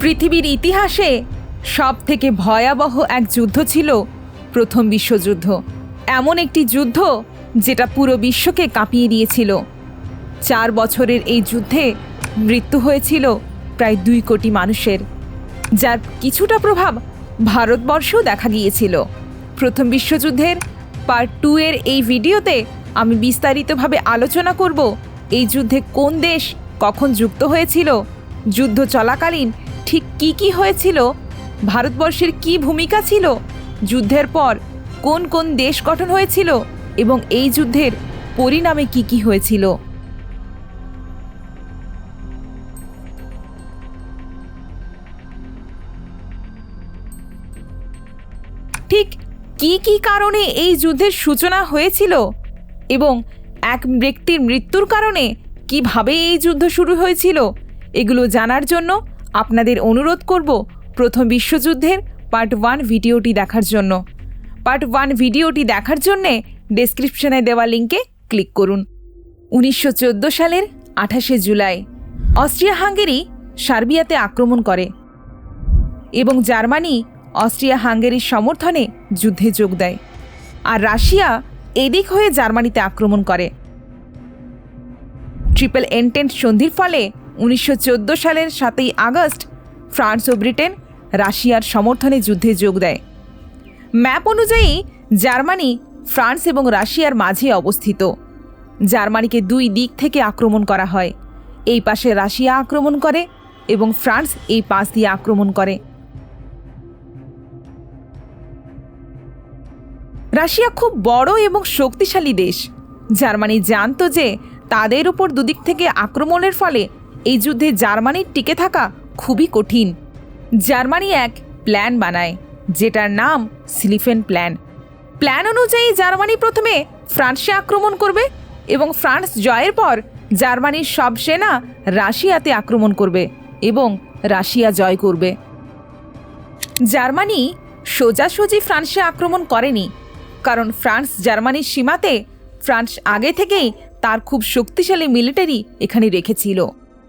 পৃথিবীর ইতিহাসে সব থেকে ভয়াবহ এক যুদ্ধ ছিল প্রথম বিশ্বযুদ্ধ। এমন একটি যুদ্ধ যেটা পুরো বিশ্বকে কাঁপিয়ে দিয়েছিল। চার বছরের এই যুদ্ধে মৃত্যু হয়েছিল প্রায় দুই কোটি মানুষের, যার কিছুটা প্রভাব ভারতবর্ষেও দেখা গিয়েছিল। প্রথম বিশ্বযুদ্ধের পার্ট টু এর এই ভিডিওতে আমি বিস্তারিতভাবে আলোচনা করব এই যুদ্ধে কোন দেশ কখন যুক্ত হয়েছিল, যুদ্ধ চলাকালীন ঠিক কি কি হয়েছিল? ভারতবর্ষের কি ভূমিকা ছিল? যুদ্ধের পর কোন কোন দেশ গঠন হয়েছিল? এবং এই যুদ্ধের পরিণামে কি কি হয়েছিল? ঠিক কি কি কারণে এই যুদ্ধের সূচনা হয়েছিল? এবং এক ব্যক্তির মৃত্যুর কারণে কীভাবে এই যুদ্ধ শুরু হয়েছিল? এগুলো জানার জন্য আপনাদের অনুরোধ করব প্রথম বিশ্বযুদ্ধের পার্ট ওয়ান ভিডিওটি দেখার জন্য। পার্ট ওয়ান ভিডিওটি দেখার জন্যে ডেসক্রিপশনে দেওয়া লিঙ্কে ক্লিক করুন। উনিশশো চোদ্দ সালের আঠাশে জুলাই অস্ট্রিয়া হাঙ্গেরি সার্বিয়াতে আক্রমণ করে এবং জার্মানি অস্ট্রিয়া হাঙ্গেরির সমর্থনে যুদ্ধে যোগ দেয় আর রাশিয়া এদিক হয়ে জার্মানিতে আক্রমণ করে। ট্রিপল এন্টেন্ট সন্ধির ফলে উনিশশো চোদ্দ সালের সাতই আগস্ট ফ্রান্স ও ব্রিটেন রাশিয়ার সমর্থনে যুদ্ধে যোগ দেয়। ম্যাপ অনুযায়ী জার্মানি, ফ্রান্স এবং রাশিয়ার মাঝে অবস্থিত। জার্মানিকে দুই দিক থেকে আক্রমণ করা হয়। এই পাশে রাশিয়া আক্রমণ করে এবং ফ্রান্স এই পাশ দিয়ে আক্রমণ করে। রাশিয়া খুব বড় এবং শক্তিশালী দেশ। জার্মানি জানতো যে তাদের উপর দুদিক থেকে আক্রমণের ফলে এই যুদ্ধে জার্মানির টিকে থাকা খুবই কঠিন। জার্মানি এক প্ল্যান বানায়, যেটার নাম সিলিফেন প্ল্যান প্ল্যান অনুযায়ী জার্মানি প্রথমে ফ্রান্সে আক্রমণ করবে এবং ফ্রান্স জয়ের পর জার্মানির সব সেনা রাশিয়াতে আক্রমণ করবে এবং রাশিয়া জয় করবে। জার্মানি সোজাসুজি ফ্রান্সে আক্রমণ করেনি, কারণ ফ্রান্স জার্মানির সীমাতে ফ্রান্স আগে থেকেই তার খুব শক্তিশালী মিলিটারি এখানে রেখেছিল।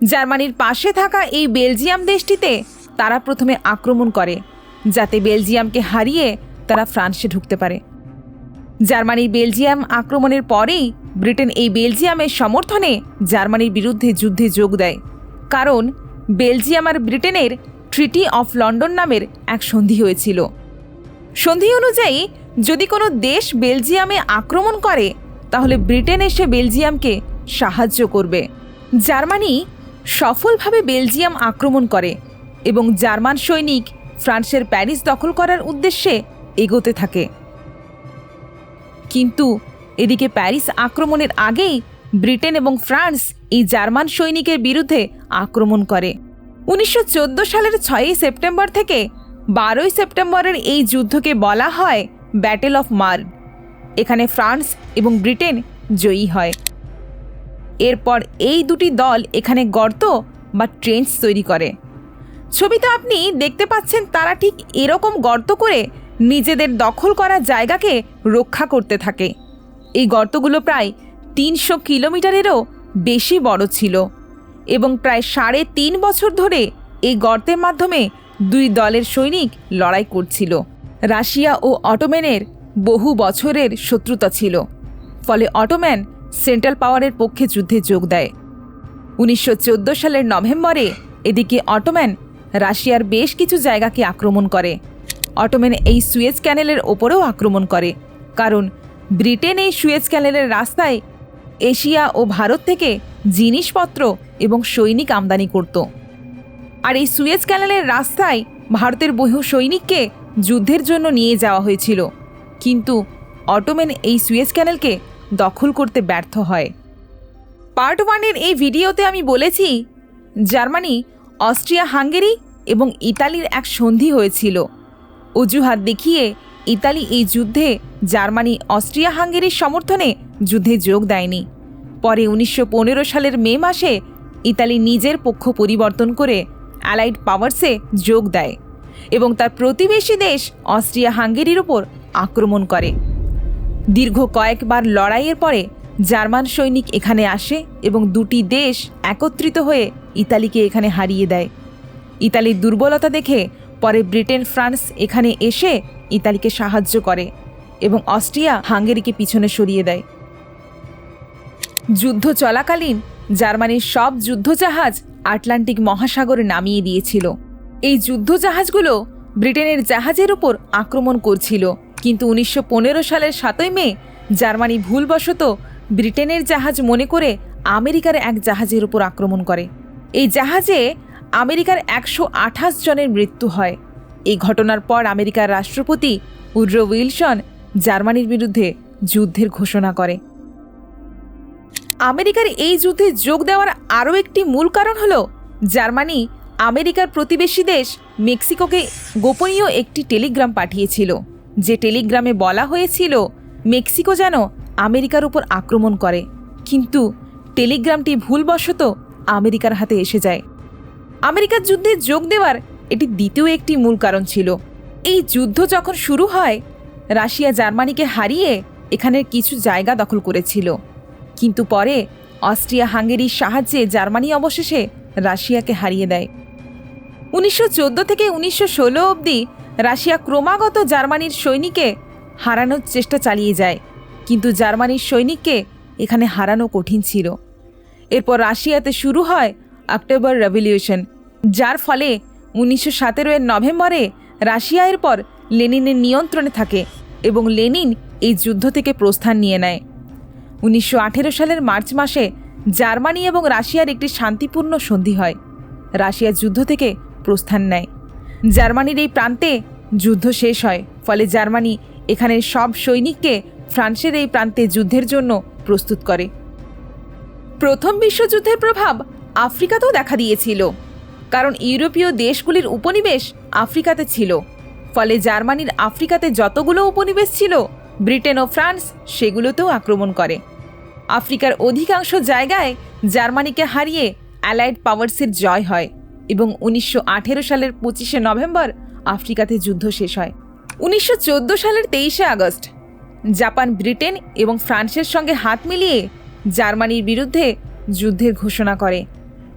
জার্মানির পাশে থাকা এই বেলজিয়াম দেশটিতে তারা প্রথমে আক্রমণ করে, যাতে বেলজিয়ামকে হারিয়ে তারা ফ্রান্সে ঢুকতে পারে। জার্মানির বেলজিয়াম আক্রমণের পরেই ব্রিটেন এই বেলজিয়ামের সমর্থনে জার্মানির বিরুদ্ধে যুদ্ধে যোগ দেয়, কারণ বেলজিয়াম আর ব্রিটেনের ট্রিটি অফ লন্ডন নামের এক সন্ধি হয়েছিল। সন্ধি অনুযায়ী, যদি কোনো দেশ বেলজিয়ামে আক্রমণ করে, তাহলে ব্রিটেন এসে বেলজিয়ামকে সাহায্য করবে। জার্মানি সফলভাবে বেলজিয়াম আক্রমণ করে এবং জার্মান সৈনিক ফ্রান্সের প্যারিস দখল করার উদ্দেশ্যে এগোতে থাকে। কিন্তু এদিকে প্যারিস আক্রমণের আগেই ব্রিটেন এবং ফ্রান্স এই জার্মান সৈনিকের বিরুদ্ধে আক্রমণ করে। উনিশশো চোদ্দ সালের ছয়ই সেপ্টেম্বর থেকে বারোই সেপ্টেম্বরের এই যুদ্ধকে বলা হয় ব্যাটেল অফ মার্ন। এখানে ফ্রান্স এবং ব্রিটেন জয়ী হয়। এরপর এই দুটি দল এখানে গর্ত বা ট্রেঞ্চ তৈরি করে। ছবিতে আপনি দেখতে পাচ্ছেন তারা ঠিক এরকম গর্ত করে নিজেদের দখল করা জায়গাকে রক্ষা করতে থাকে। এই গর্তগুলো প্রায় তিনশো কিলোমিটারেরও বেশি বড় ছিল এবং প্রায় সাড়ে তিন বছর ধরে এই গর্তের মাধ্যমে দুই দলের সৈনিক লড়াই করছিল। রাশিয়া ও অটোম্যানের বহু বছরের শত্রুতা ছিল। ফলে অটোম্যান সেন্ট্রাল পাওয়ারের পক্ষে যুদ্ধে যোগ দেয়। উনিশশো চোদ্দ সালের নভেম্বরে এদিকে অটোম্যান রাশিয়ার বেশ কিছু জায়গাকে আক্রমণ করে। অটোম্যান এই সুয়েজ ক্যানেলের ওপরেও আক্রমণ করে, কারণ ব্রিটেন এই সুয়েজ ক্যানেলের রাস্তায় এশিয়া ও ভারত থেকে জিনিসপত্র এবং সৈনিক আমদানি করত। আর এই সুয়েজ ক্যানেলের রাস্তায় ভারতের বহু সৈনিককে যুদ্ধের জন্য নিয়ে যাওয়া হয়েছিল। কিন্তু অটোম্যান এই সুয়েজ ক্যানেলকে দখল করতে ব্যর্থ হয়। পার্ট ওয়ানের এই ভিডিওতে আমি বলেছি, জার্মানি, অস্ট্রিয়া, হাঙ্গেরি এবং ইতালির এক সন্ধি হয়েছিল। অজুহাত দেখিয়ে ইতালি এই যুদ্ধে জার্মানি, অস্ট্রিয়া, হাঙ্গেরির সমর্থনে যুদ্ধে যোগ দেয়নি। পরে উনিশশো পনেরো সালের মে মাসে ইতালি নিজের পক্ষ পরিবর্তন করে অ্যালাইড পাওয়ার্সে যোগ দেয় এবং তার প্রতিবেশী দেশ অস্ট্রিয়া হাঙ্গেরির ওপর আক্রমণ করে। দীর্ঘ কয়েকবার লড়াইয়ের পরে জার্মান সৈনিক এখানে আসে এবং দুটি দেশ একত্রিত হয়ে ইতালিকে এখানে হারিয়ে দেয়। ইতালির দুর্বলতা দেখে পরে ব্রিটেন, ফ্রান্স এখানে এসে ইতালিকে সাহায্য করে এবং অস্ট্রিয়া হাঙ্গেরিকে পিছনে সরিয়ে দেয়। যুদ্ধ চলাকালীন জার্মানির সব যুদ্ধজাহাজ আটলান্টিক মহাসাগরে নামিয়ে দিয়েছিল। এই যুদ্ধজাহাজগুলো ব্রিটেনের জাহাজের উপর আক্রমণ করছিল। কিন্তু উনিশশো পনেরো সালের সাতই মে, জার্মানি ভুলবশত ব্রিটেনের জাহাজ মনে করে আমেরিকার এক জাহাজের উপর আক্রমণ করে। এই জাহাজে আমেরিকার একশো আঠাশ জনের মৃত্যু হয়। এই ঘটনার পর আমেরিকার রাষ্ট্রপতি উড্রো উইলসন জার্মানির বিরুদ্ধে যুদ্ধের ঘোষণা করে। আমেরিকার এই যুদ্ধে যোগ দেওয়ার আরও একটি মূল কারণ হল, জার্মানি আমেরিকার প্রতিবেশী দেশ মেক্সিকোকে গোপনীয় একটি টেলিগ্রাম পাঠিয়েছিল। যে টেলিগ্রামে বলা হয়েছিল, মেক্সিকো যেন আমেরিকার উপর আক্রমণ করে। কিন্তু টেলিগ্রামটি ভুলবশত আমেরিকার হাতে এসে যায়। আমেরিকার যুদ্ধে যোগ দেওয়ার এটি দ্বিতীয় একটি মূল কারণ ছিল। এই যুদ্ধ যখন শুরু হয়, রাশিয়া জার্মানিকে হারিয়ে এখানের কিছু জায়গা দখল করেছিল। কিন্তু পরে অস্ট্রিয়া হাঙ্গেরির সাহায্যে জার্মানি অবশেষে রাশিয়াকে হারিয়ে দেয়। উনিশশো চোদ্দ থেকে উনিশশো অবধি রাশিয়া ক্রমাগত জার্মানির সৈনিককে হারানোর চেষ্টা চালিয়ে যায়। কিন্তু জার্মানির সৈনিককে এখানে হারানো কঠিন ছিল। এরপর রাশিয়াতে শুরু হয় অক্টোবর রেভলিউশন, যার ফলে উনিশশো সতেরো এর নভেম্বরে রাশিয়া এরপর লেনিনের নিয়ন্ত্রণে থাকে এবং লেনিন এই যুদ্ধ থেকে প্রস্থান নিয়ে নেয়। উনিশশো আঠেরো সালের মার্চ মাসে জার্মানি এবং রাশিয়ার একটি শান্তিপূর্ণ সন্ধি হয়। রাশিয়া যুদ্ধ থেকে প্রস্থান নেয়। জার্মানির এই প্রান্তে যুদ্ধ শেষ হয়। ফলে জার্মানি এখানের সব সৈনিককে ফ্রান্সের এই প্রান্তে যুদ্ধের জন্য প্রস্তুত করে। প্রথম বিশ্বযুদ্ধের প্রভাব আফ্রিকাতেও দেখা দিয়েছিল। কারণ ইউরোপীয় দেশগুলির উপনিবেশ আফ্রিকাতে ছিল। ফলে জার্মানির আফ্রিকাতে যতগুলো উপনিবেশ ছিল, ব্রিটেন ও ফ্রান্স সেগুলোতেও আক্রমণ করে। আফ্রিকার অধিকাংশ জায়গায় জার্মানিকে হারিয়ে অ্যালাইড পাওয়ার্সের জয় হয়। এবং উনিশশো আঠেরো সালের পঁচিশে নভেম্বর আফ্রিকাতে যুদ্ধ শেষ হয়। উনিশশো চোদ্দ সালের তেইশে আগস্ট, জাপান, ব্রিটেন এবং ফ্রান্সের সঙ্গে হাত মিলিয়ে জার্মানির বিরুদ্ধে যুদ্ধের ঘোষণা করে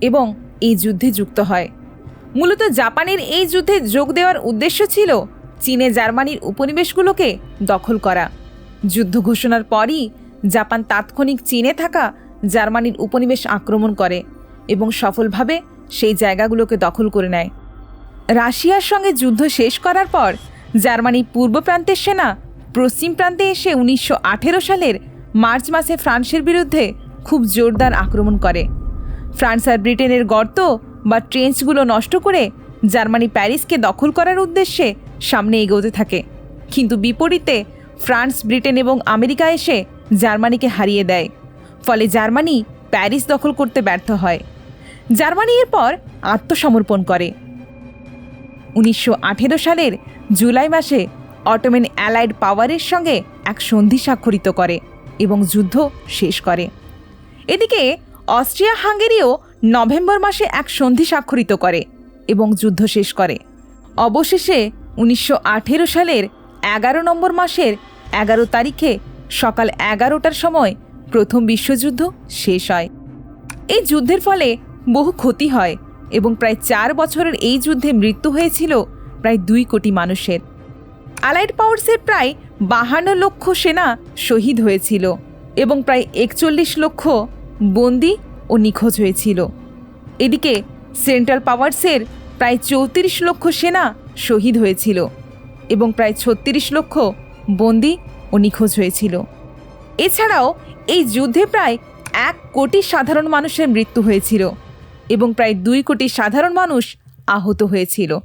এবং এই যুদ্ধে যুক্ত হয়। মূলত জাপানের এই যুদ্ধে যোগ দেওয়ার উদ্দেশ্য ছিল চীনে জার্মানির উপনিবেশগুলোকে দখল করা। যুদ্ধ ঘোষণার পরই জাপান তাৎক্ষণিক চীনে থাকা জার্মানির উপনিবেশ আক্রমণ করে এবং সফলভাবে সেই জায়গাগুলোকে দখল করে নেয়। রাশিয়ার সঙ্গে যুদ্ধ শেষ করার পর জার্মানি পূর্ব প্রান্তের সেনা পশ্চিম প্রান্তে এসে উনিশশো আঠেরো সালের মার্চ মাসে ফ্রান্সের বিরুদ্ধে খুব জোরদার আক্রমণ করে। ফ্রান্স আর ব্রিটেনের গর্ত বা ট্রেঞ্চগুলো নষ্ট করে জার্মানি প্যারিসকে দখল করার উদ্দেশ্যে সামনে এগোতে থাকে। কিন্তু বিপরীতে ফ্রান্স, ব্রিটেন এবং আমেরিকা এসে জার্মানিকে হারিয়ে দেয়। ফলে জার্মানি প্যারিস দখল করতে ব্যর্থ হয়। জার্মানি এরপর আত্মসমর্পণ করে। উনিশশো আঠেরো সালের জুলাই মাসে অটোমেন অ্যালাইড পাওয়ারের সঙ্গে এক সন্ধি স্বাক্ষরিত করে এবং যুদ্ধ শেষ করে। এদিকে অস্ট্রিয়া হাঙ্গেরিও নভেম্বর মাসে এক সন্ধি স্বাক্ষরিত করে এবং যুদ্ধ শেষ করে। অবশেষে উনিশশো আঠেরো সালের এগারো নম্বর মাসের এগারো তারিখে সকাল এগারোটার সময় প্রথম বিশ্বযুদ্ধ শেষ হয়। এই যুদ্ধের ফলে বহু ক্ষতি হয় এবং প্রায় চার বছরের এই যুদ্ধে মৃত্যু হয়েছিল প্রায় দুই কোটি মানুষের। অ্যালাইড পাওয়ার্সের প্রায় বাহান্ন লক্ষ সেনা শহীদ হয়েছিল এবং প্রায় একচল্লিশ লক্ষ বন্দি ও নিখোঁজ হয়েছিল। এদিকে সেন্ট্রাল পাওয়ার্সের প্রায় চৌত্রিশ লক্ষ সেনা শহীদ হয়েছিল এবং প্রায় ছত্রিশ লক্ষ বন্দি ও নিখোঁজ হয়েছিল। এছাড়াও এই যুদ্ধে প্রায় এক কোটি সাধারণ মানুষের মৃত্যু হয়েছিল। এবং প্রায় দুই কোটি সাধারণ মানুষ আহত হয়েছিল।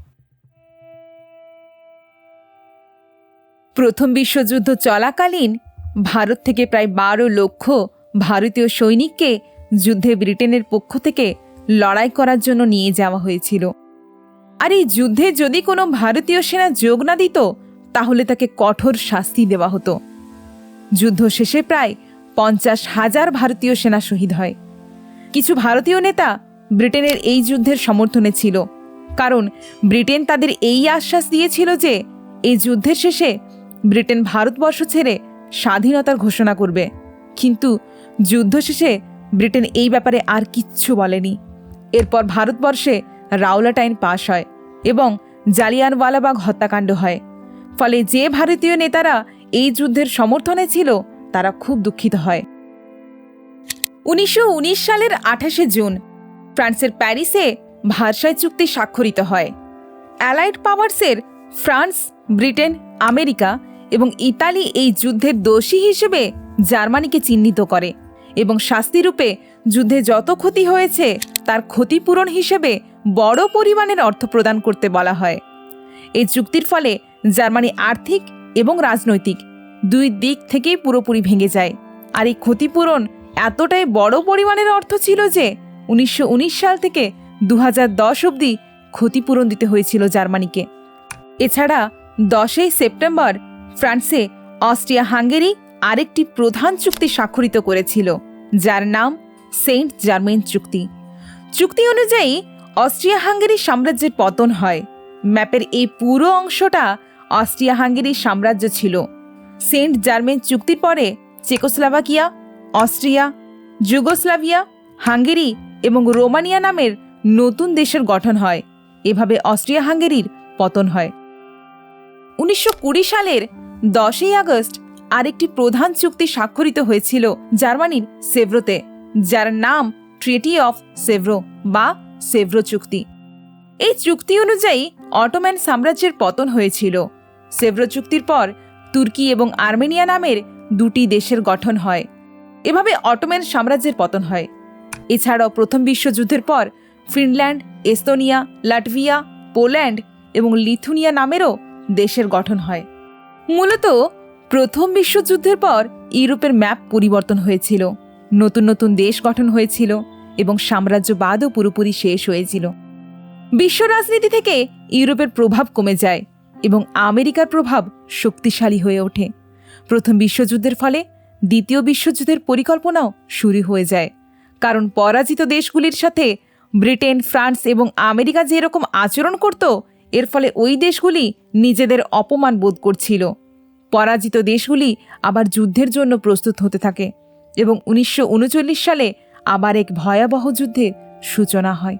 প্রথম বিশ্বযুদ্ধ চলাকালীন ভারত থেকে প্রায় বারো লক্ষ ভারতীয় সৈনিককে যুদ্ধে ব্রিটেনের পক্ষ থেকে লড়াই করার জন্য নিয়ে যাওয়া হয়েছিল। আর এই যুদ্ধে যদি কোনো ভারতীয় সেনা যোগ না দিত, তাহলে তাকে কঠোর শাস্তি দেওয়া হতো। যুদ্ধ শেষে প্রায় পঞ্চাশ হাজার ভারতীয় সেনা শহীদ হয়। কিছু ভারতীয় নেতা ব্রিটেনের এই যুদ্ধের সমর্থনে ছিল। কারণ ব্রিটেন তাদের এই আশ্বাস দিয়েছিল যে, এই যুদ্ধের শেষে ব্রিটেন ভারতবর্ষ ছেড়ে স্বাধীনতার ঘোষণা করবে। কিন্তু যুদ্ধ শেষে ব্রিটেন এই ব্যাপারে আর কিচ্ছু বলেনি। এরপর ভারতবর্ষে রাওলাটাইন পাশ হয় এবং জালিয়ানওয়ালাবাগ হত্যাকাণ্ড হয়। ফলে যে ভারতীয় নেতারা এই যুদ্ধের সমর্থনে ছিল, তারা খুব দুঃখিত হয়। উনিশশো উনিশ সালের আঠাশে জুন ফ্রান্সের প্যারিসে ভার্সাই চুক্তি স্বাক্ষরিত হয়। অ্যালাইড পাওয়ার্সের ফ্রান্স, ব্রিটেন, আমেরিকা এবং ইতালি এই যুদ্ধের দোষী হিসেবে জার্মানিকে চিহ্নিত করে এবং শাস্তিরূপে যুদ্ধে যত ক্ষতি হয়েছে তার ক্ষতিপূরণ হিসেবে বড় পরিমাণের অর্থ প্রদান করতে বলা হয়। এই চুক্তির ফলে জার্মানি আর্থিক এবং রাজনৈতিক দুই দিক থেকেই পুরোপুরি ভেঙে যায়। আর এই ক্ষতিপূরণ এতটাই বড় পরিমাণের অর্থ ছিল যে উনিশশো উনিশ সাল থেকে দু অবধি ক্ষতিপূরণ দিতে হয়েছিল জার্মানিকে। এছাড়া দশই সেপ্টেম্বর ফ্রান্সে অস্ট্রিয়া হাঙ্গেরি আরেকটি প্রধান চুক্তি স্বাক্ষরিত করেছিল, যার নাম সেন্ট জার্মেন চুক্তি। চুক্তি অনুযায়ী অস্ট্রিয়া হাঙ্গেরি সাম্রাজ্যের পতন হয়। ম্যাপের এই পুরো অংশটা অস্ট্রিয়া হাঙ্গেরি সাম্রাজ্য ছিল। সেন্ট জার্মেন চুক্তির পরে চেকোস্লাভাকিয়া, অস্ট্রিয়া, যুগোস্লাভিয়া, হাঙ্গেরি এবং রোমানিয়া নামের নতুন দেশের গঠন হয়। এভাবে অস্ট্রিয়া হাঙ্গেরির পতন হয়। উনিশশো কুড়ি সালের দশই আগস্ট আরেকটি প্রধান চুক্তি স্বাক্ষরিত হয়েছিল জার্মানির সেভ্রোতে, যার নাম ট্রিটি অফ সেভ্রো বা সেভ্রো চুক্তি। এই চুক্তি অনুযায়ী অটোম্যান সাম্রাজ্যের পতন হয়েছিল। সেভ্রো চুক্তির পর তুর্কি এবং আর্মেনিয়া নামের দুটি দেশের গঠন হয়। এভাবে অটোম্যান সাম্রাজ্যের পতন হয়। এছাড়াও প্রথম বিশ্বযুদ্ধের পর ফিনল্যান্ড, এস্তোনিয়া, লাটভিয়া, পোল্যান্ড এবং লিথুনিয়া নামেরও দেশের গঠন হয়। মূলত প্রথম বিশ্বযুদ্ধের পর ইউরোপের ম্যাপ পরিবর্তন হয়েছিল, নতুন নতুন দেশ গঠন হয়েছিল এবং সাম্রাজ্যবাদও পুরোপুরি শেষ হয়েছিল। বিশ্ব রাজনীতি থেকে ইউরোপের প্রভাব কমে যায় এবং আমেরিকার প্রভাব শক্তিশালী হয়ে ওঠে। প্রথম বিশ্বযুদ্ধের ফলে দ্বিতীয় বিশ্বযুদ্ধের পরিকল্পনাও শুরু হয়ে যায়। কারণ পরাজিত দেশগুলির সাথে ব্রিটেন, ফ্রান্স এবং আমেরিকা যেরকম আচরণ করত, এর ফলে ওই দেশগুলি নিজেদের অপমান বোধ করছিল। পরাজিত দেশগুলি আবার যুদ্ধের জন্য প্রস্তুত হতে থাকে এবং উনিশশো উনচল্লিশ সালে আবার এক ভয়াবহ যুদ্ধের সূচনা হয়।